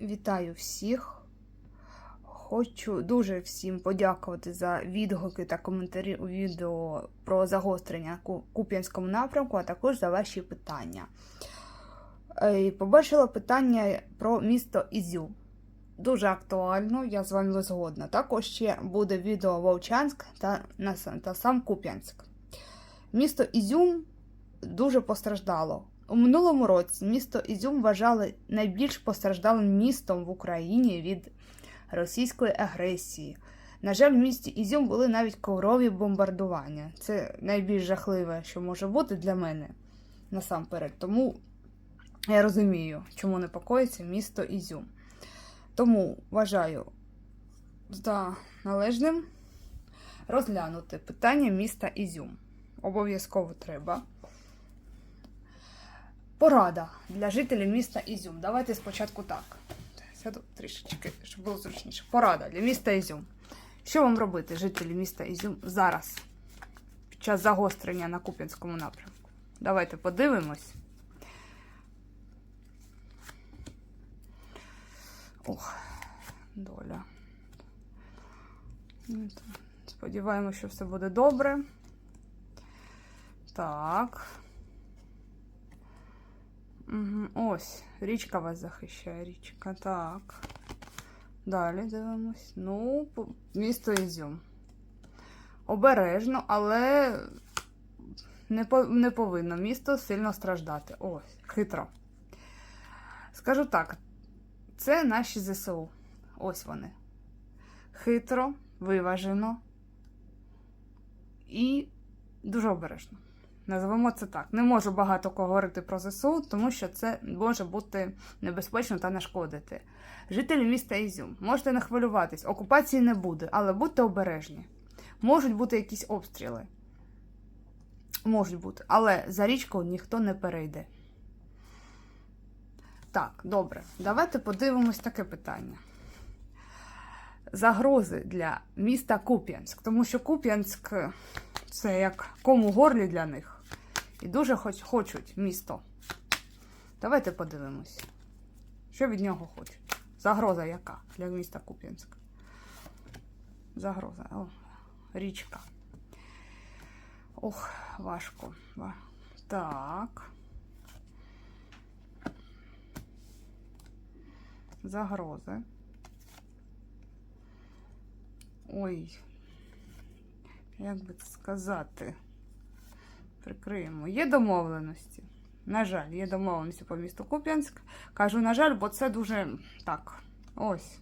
вітаю всіх. Хочу дуже всім подякувати за відгуки та коментарі у відео про загострення Ку- Куп'янському напрямку, а також за ваші питання. Е, Побачила питання про місто Ізюм. Дуже актуально, я з вами згодна. Також ще буде відео Вовчанськ та, та сам Куп'янськ. Місто Ізюм дуже постраждало. У минулому році місто Ізюм вважали найбільш постраждалим містом в Україні від російської агресії. На жаль, в місті Ізюм були навіть коврові бомбардування. Це найбільш жахливе, що може бути для мене насамперед. Тому я розумію, чому непокоїться місто Ізюм. Тому вважаю за належним розглянути питання міста Ізюм. Обов'язково треба. Порада для жителів міста Ізюм. Давайте спочатку так. Сяду трішечки, щоб було зручніше. Порада для міста Ізюм. Що вам робити, жителі міста Ізюм, зараз, під час загострення на Куп'янському напрямку? Давайте подивимось. Ох, доля. Сподіваємося, що все буде добре. Так. Ось, річка вас захищає, річка. Так. Далі дивимось. Ну, місто Ізюм. Обережно, але не, по- не повинно місто сильно страждати. Ось, хитро. Скажу так, це наші ЗСУ. Ось вони. Хитро, виважено і дуже обережно. Називемо це так. Не можу багато говорити про ЗСУ, тому що це може бути небезпечно та нашкодити. Жителі міста Ізюм, можете не хвилюватись, окупації не буде, але будьте обережні. Можуть бути якісь обстріли. Можуть бути, але за річку ніхто не перейде. Так, добре, давайте подивимось таке питання. Загрози для міста Куп'янськ, тому що Куп'янськ це як кому горлі для них. І дуже хоч, хочуть місто. Давайте подивимось, що від нього хочуть. Загроза яка для міста Куп'янськ? Загроза. О, річка. Ох, важко. Так. Загрози. Ой. Як би це сказати? Прикриємо. Є домовленості. На жаль, є домовленості по місту Куп'янськ. Кажу, на жаль, бо це дуже так. Ось.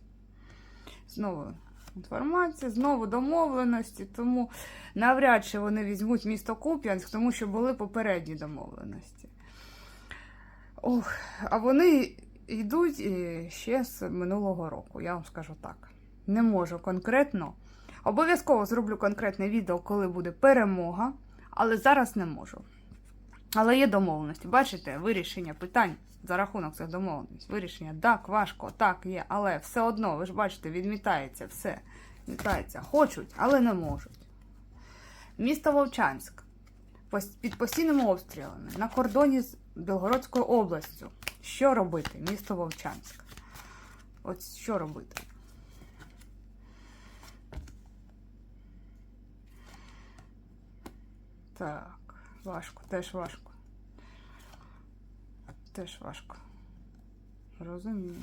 Знову інформація, знову домовленості. Тому навряд чи вони візьмуть місто Куп'янськ, тому що були попередні домовленості. Ох, а вони йдуть е, ще з минулого року, я вам скажу так. Не можу конкретно. Обов'язково зроблю конкретне відео, коли буде перемога, але зараз не можу. Але є домовленості. Бачите, вирішення питань за рахунок цих домовленостей. Вирішення так, важко, так, є, але все одно, ви ж бачите, відмітається все. Відмітається. Хочуть, але не можуть. Місто Вовчанськ. Під постійними обстрілами на кордоні з Білгородською областю. Що робити? Місто Вовчанськ. От що робити? Так, важко, теж важко. Теж важко. Розумію.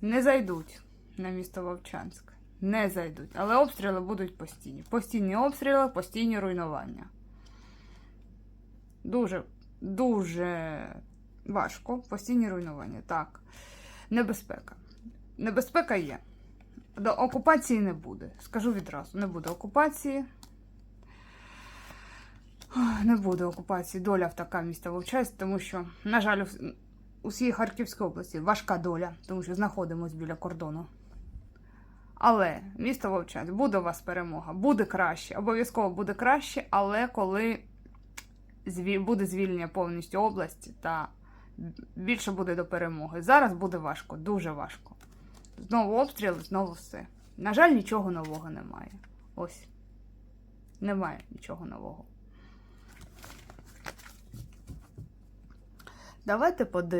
Не зайдуть на місто Вовчанськ. Не зайдуть. Але обстріли будуть постійні. Постійні обстріли, постійні руйнування. Дуже, дуже важко. Постійні руйнування. Так. Небезпека. Небезпека є. До окупації не буде. Скажу відразу, не буде окупації. Не буде окупації. Доля в така міста Вовчанськ, тому що, на жаль, у- всій Харківській області важка доля, тому що знаходимося біля кордону. Але місто Вовчанськ, буде у вас перемога, буде краще, обов'язково буде краще, але коли буде звільнення повністю області та більше буде до перемоги. Зараз буде важко, дуже важко. Знову обстріли, знову все. На жаль, нічого нового немає. Ось. Немає нічого нового. Давайте подивимося.